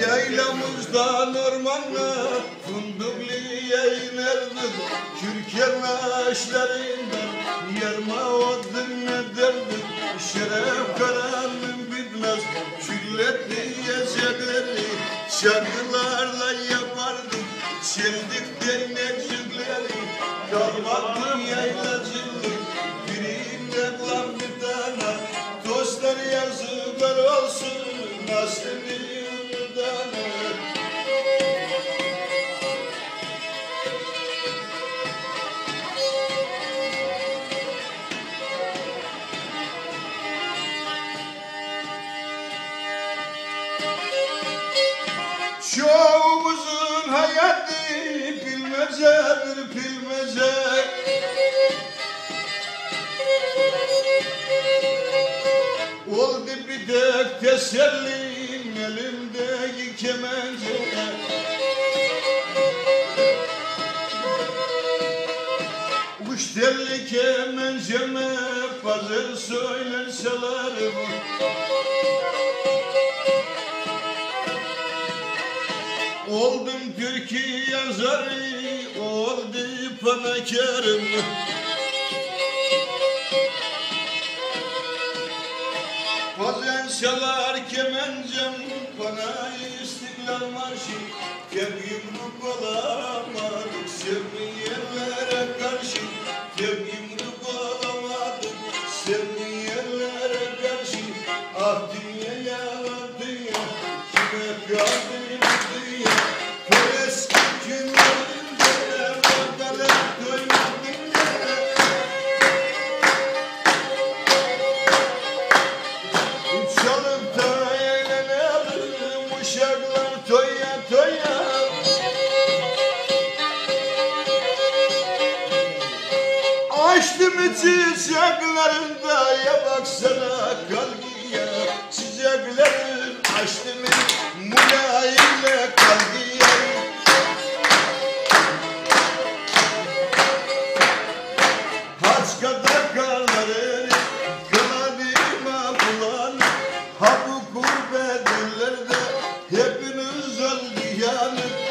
Yaylamızdan ormanla Fındıklı'ya inerdik Kürken ağaçlarından Yarma odun ederdik Şeref karanın bitmez Külletli yiyecekleri Şarkılarla yapardık. Çeldik dernekçikleri Kalmadı yaylacılık Birinden lan bir tane Dostlar yazıklar olsun. Nasibini Çoğumuzun hayatı bilmecedir bilmece. Oldu bir tek tesellim elimdeki kemence. Kuş telli kemenceme fazıl söylenseler Oldum Türkiye yazarı, oldu panakarım Bazen çalar kemencem bana istiklal marşı. Tek yumruk olamadık sevmeyenlere karşı Geçtim sıcaklarında ya baksana kalbi ya Sıcakların açtım mulayimle kalbi ya Haçkada karların kanabima bulan Habu kurbedillerde hepiniz öldü yanıp